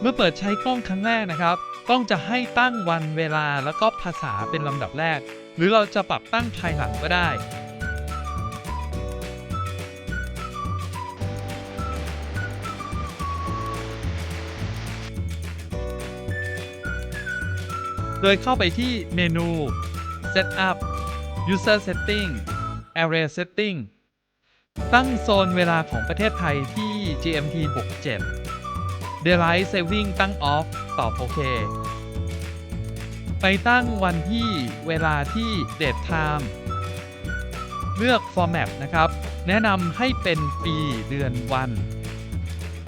เมื่อเปิดใช้กล้องครั้งแรกนะครับ กล้องจะให้ตั้งวันเวลาแล้วก็ภาษาเป็นลำดับแรก หรือเราจะปรับตั้งภายหลังก็ได้โดยเข้าไปที่เมนู Setup User Setting Area Setting ตั้งโซนเวลาของประเทศไทยที่ GMT 67 Daylight Saving ตั้ง Off ตอบโอเค ไปตั้งวันที่เวลาที่ Date Time เลือก Format นะครับ แนะนำให้เป็นปีเดือนวัน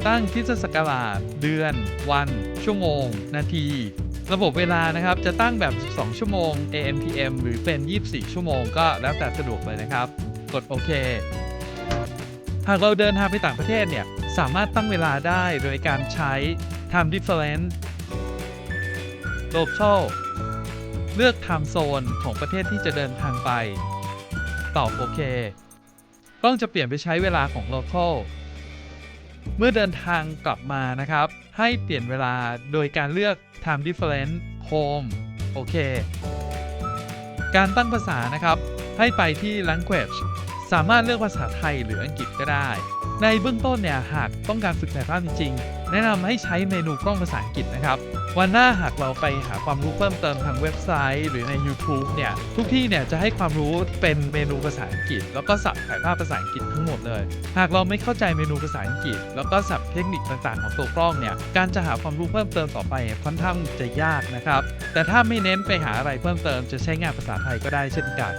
ตั้งคริสตศักราชเดือน วัน ชั่วโมง นาที ระบบเวลานะครับ จะตั้งแบบ 12 ชั่วโมง AM PM หรือเป็น 24 ชั่วโมงก็แล้วแต่สะดวกเลยนะครับ กดโอเค หากเราเดินทางไปต่างประเทศเนี่ย สามารถตั้งเวลาได้โดยการใช้ time difference local เลือก time zone ของประเทศที่จะเดินทางไป ตอบโอเค กล้องจะเปลี่ยนไปใช้เวลาของ local เมื่อเดินทางกลับมานะครับ ให้เปลี่ยนเวลาโดยการเลือก time difference home โอเค การตั้งภาษานะครับ ให้ไปที่ language สามารถเลือกภาษาไทยหรืออังกฤษก็ได้ ในเบื้องต้นเนี่ยหากต้องการฝึกถ่ายภาพจริงๆ แนะนำให้ใช้เมนูกล้องภาษาอังกฤษนะครับ วันหน้าหากเราไปหาความรู้เพิ่มเติมทางเว็บไซต์ หรือใน YouTube เนี่ยทุกที่เนี่ยจะให้ความรู้เป็นเมนูภาษาอังกฤษ แล้วก็ศัพท์ถ่ายภาพภาษาอังกฤษทั้งหมดเลย หากเราไม่เข้าใจเมนูภาษาอังกฤษ แล้วก็ศัพท์เทคนิคต่างๆ ของตัวกล้องเนี่ยการจะหาความรู้เพิ่มเติมต่อไปค่อนข้างจะยากนะครับแต่ถ้าไม่เน้นไปหาอะไรเพิ่มเติมจะใช้งานภาษาไทยก็ได้เช่นกัน